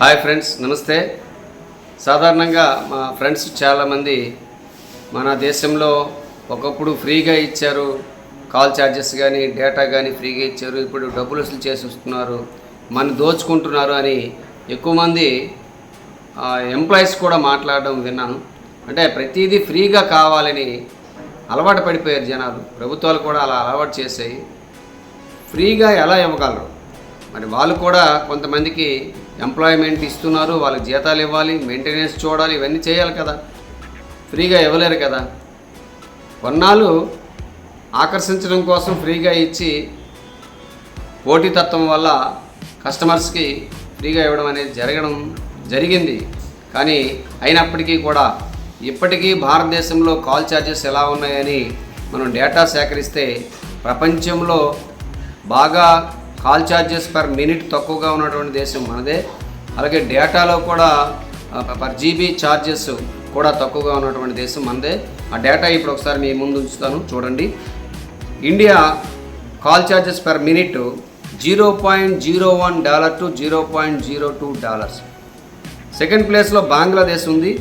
Hi friends నమస్తే. సాధారణంగా మా ఫ్రెండ్స్ చాలామంది మన దేశంలో ఒకప్పుడు ఫ్రీగా ఇచ్చారు. కాల్ ఛార్జెస్ కానీ డేటా కానీ ఫ్రీగా ఇచ్చారు. ఇప్పుడు డబ్బులు వసూలు చేసి వస్తున్నారు. మన దోచుకుంటున్నారు అని ఎక్కువ మంది ఎంప్లాయీస్ కూడా మాట్లాడడం విన్నాను. అంటే ప్రతిదీ ఫ్రీగా కావాలని అలవాటు పడిపోయారు జనాలు. ప్రభుత్వాలు కూడా అలా అలవాటు చేసాయి ఫ్రీగా ఎలా ఇవ్వగలరు? మరి వాళ్ళు కూడా కొంతమందికి ఎంప్లాయ్మెంట్ ఇస్తున్నారు వాళ్ళకి జీతాలు ఇవ్వాలి మెయింటెనెన్స్ చూడాలి ఇవన్నీ చేయాలి కదా. ఫ్రీగా ఇవ్వలేరు కదా. కొన్నాళ్ళు ఆకర్షించడం కోసం ఫ్రీగా ఇచ్చి పోటీతత్వం వల్ల కస్టమర్స్కి ఫ్రీగా ఇవ్వడం అనేది జరగడం జరిగింది. కానీ అయినప్పటికీ కూడా ఇప్పటికీ భారతదేశంలో కాల్ ఛార్జెస్ ఎలా ఉన్నాయని మనం డేటా సేకరిస్తే ప్రపంచంలో బాగా కాల్ ఛార్జెస్ పర్ మినిట్ తక్కువగా ఉన్నటువంటి దేశం మనదే. అలాగే డేటాలో కూడా పర్ జీబీ ఛార్జెస్ కూడా తక్కువగా ఉన్నటువంటి దేశం మనదే. ఆ డేటా ఇప్పుడు ఒకసారి మీ ముందు ఉంచుతాను చూడండి. India call charges per minute zero point zero one dollar to zero point zero two dollars. Second ప్లేస్లో బంగ్లాదేశ్ ఉంది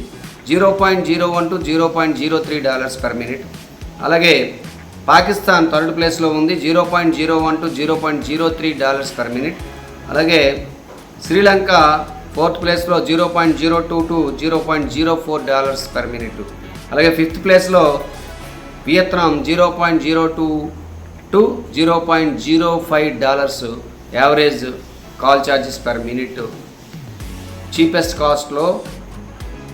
zero point zero one to zero point zero three dollars per minute. అలాగే పాకిస్తాన్ థర్డ్ ప్లేస్లో ఉంది. Zero point zero one to zero point zero three dollars per minute. అలాగే Sri Lanka fourth ప్లేస్లో zero point zero two to zero point zero four dollars per minute. అలాగే fifth ప్లేస్లో Vietnam zero point zero two to zero point zero five dollars average call charges per minute. Cheapest కాస్ట్లో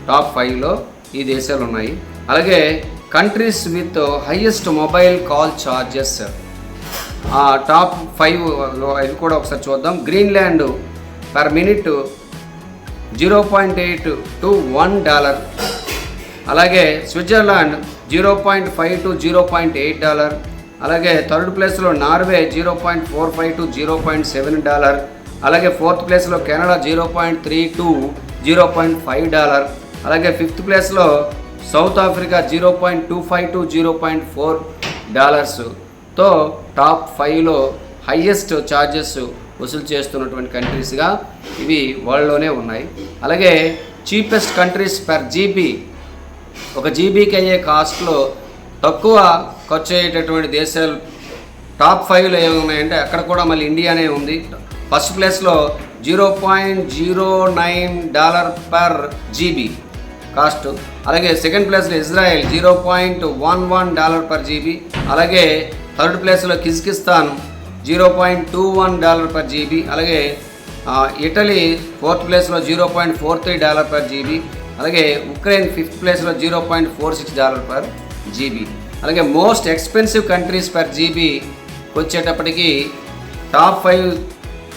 top ఫైవ్లో ఈ దేశాలు ఉన్నాయి అలాగే countries with highest mobile call charges top five ఇవి కూడా ఒకసారి చూద్దాం. Greenland per minute zero point eight to one dollar అలాగే Switzerland zero point five to zero point eight dollar అలాగే థర్డ్ ప్లేస్లో Norway zero point four five to zero point seven dollar అలాగే fourth ప్లేస్లో Canada zero point three to zero point five dollar అలాగే fifth ప్లేస్లో South Africa zero point two five to zero point four డాలర్స్తో top ఫైవ్లో highest charges వసూలు చేస్తున్నటువంటి కంట్రీస్గా ఇవి వరల్డ్లోనే ఉన్నాయి. అలాగే చీపెస్ట్ కంట్రీస్ పర్ జీబీ ఒక జీబీకి అయ్యే కాస్ట్లో తక్కువ ఖర్చు అయ్యేటటువంటి దేశాలు టాప్ ఫైవ్లో ఏమున్నాయంటే అక్కడ కూడా మళ్ళీ ఇండియానే ఉంది. ఫస్ట్ ప్లేస్లో zero point zero nine dollar per GB. Cost. అలాగే సెకండ్ ప్లేస్లో Israel zero point one one dollar per GB. అలాగే థర్డ్ ప్లేస్లో Kyrgyzstan zero point two one dollar per GB. అలాగే ఇటలీ ఫోర్త్ ప్లేస్లో zero point four three dollar per GB. అలాగే Ukraine fifth ప్లేస్లో zero point four six dollar per GB. అలాగే most expensive countries per GB వచ్చేటప్పటికి top five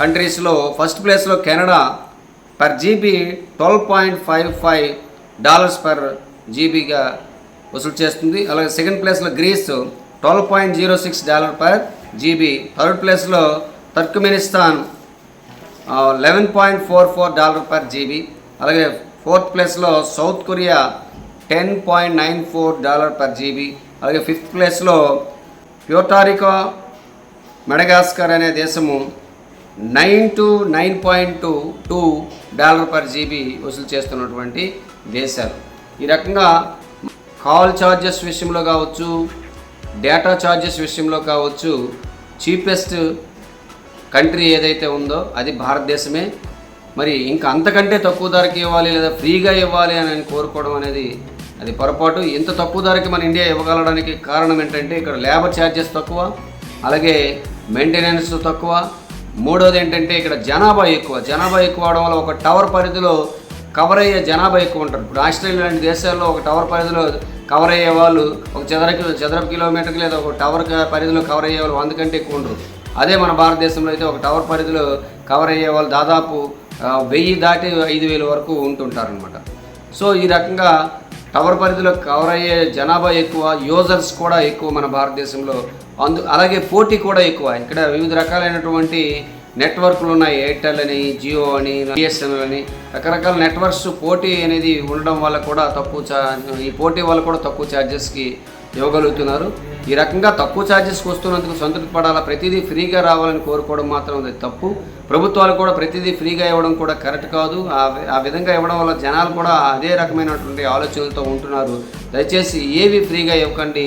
కంట్రీస్లో first ప్లేస్లో Canada per GB twelve point five five dollars per జీబీగా వసూలు చేస్తుంది. అలాగే second ప్లేస్లో Greece twelve point zero six dollar per GB. Third ప్లేస్లో Turkmenistan eleven point four four dollar per GB. అలాగే fourth ప్లేస్లో South Korea ten point nine four dollar per GB. అలాగే fifth ప్లేస్లో Puerto Rico Madagascar అనే దేశము nine to nine point two two dollar per GB వసూలు చేస్తున్నటువంటి దేశాలు. ఈ రకంగా కాల్ ఛార్జెస్ విషయంలో కావచ్చు డేటా ఛార్జెస్ విషయంలో కావచ్చు చీపెస్ట్ కంట్రీ ఏదైతే ఉందో అది భారతదేశమే. మరి ఇంకా అంతకంటే తక్కువ ధరకి ఇవ్వాలి లేదా ఫ్రీగా ఇవ్వాలి అని అని కోరుకోవడం అనేది అది పొరపాటు. ఇంత తక్కువ ధరకి మన ఇండియా ఇవ్వగలడానికి కారణం ఏంటంటే ఇక్కడ లేబర్ ఛార్జెస్ తక్కువ అలాగే మెయింటెనెన్స్ తక్కువ. మూడోది ఏంటంటే ఇక్కడ జనాభా ఎక్కువ. జనాభా ఎక్కువ అవడం వల్ల ఒక టవర్ పరిధిలో కవర్ అయ్యే జనాభా ఎక్కువ ఉంటారు. ఇప్పుడు ఆస్ట్రేలియా లాంటి దేశాల్లో ఒక టవర్ పరిధిలో కవర్ అయ్యే వాళ్ళు ఒక చదరకి చదరపు కిలోమీటర్కి లేదా ఒక టవర్ పరిధిలో కవర్ అయ్యే వాళ్ళు వంద కంటే ఎక్కువ ఉండరు. అదే మన భారతదేశంలో అయితే ఒక టవర్ పరిధిలో కవర్ అయ్యే వాళ్ళు దాదాపు వెయ్యి దాటి ఐదు వేల వరకు ఉంటుంటారనమాట సో ఈ రకంగా టవర్ పరిధిలో కవర్ అయ్యే జనాభా ఎక్కువ యూజర్స్ కూడా ఎక్కువ మన భారతదేశంలో. అందు అలాగే పోటీ కూడా ఎక్కువ. ఇక్కడ వివిధ రకాలైనటువంటి నెట్వర్క్లు ఉన్నాయి ఎయిర్టెల్ అని జియో అని బిఎస్ఎన్ఎల్ అని రకరకాల నెట్వర్క్స్ పోటీ అనేది ఉండడం వల్ల కూడా తక్కువ చా ఈ పోటీ వల్ల కూడా తక్కువ ఛార్జెస్కి ఇవ్వగలుగుతున్నారు. ఈ రకంగా తక్కువ ఛార్జెస్కి వస్తున్నందుకు సంతృప్తి పడాలా ప్రతిదీ ఫ్రీగా రావాలని కోరుకోవడం మాత్రం అది తప్పు. ప్రభుత్వాలు కూడా ప్రతిదీ ఫ్రీగా ఇవ్వడం కూడా కరెక్ట్ కాదు. ఆ విధంగా ఇవ్వడం వల్ల జనాలు కూడా అదే రకమైనటువంటి ఆలోచనలతో ఉంటున్నారు. దయచేసి ఏవి ఫ్రీగా ఇవ్వకండి.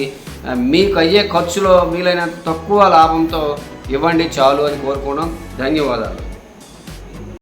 మీకు అయ్యే ఖర్చులో మీలైనంత తక్కువ లాభంతో ఇవ్వండి చాలు అని కోరుకోవడం ధన్యవాదాలు.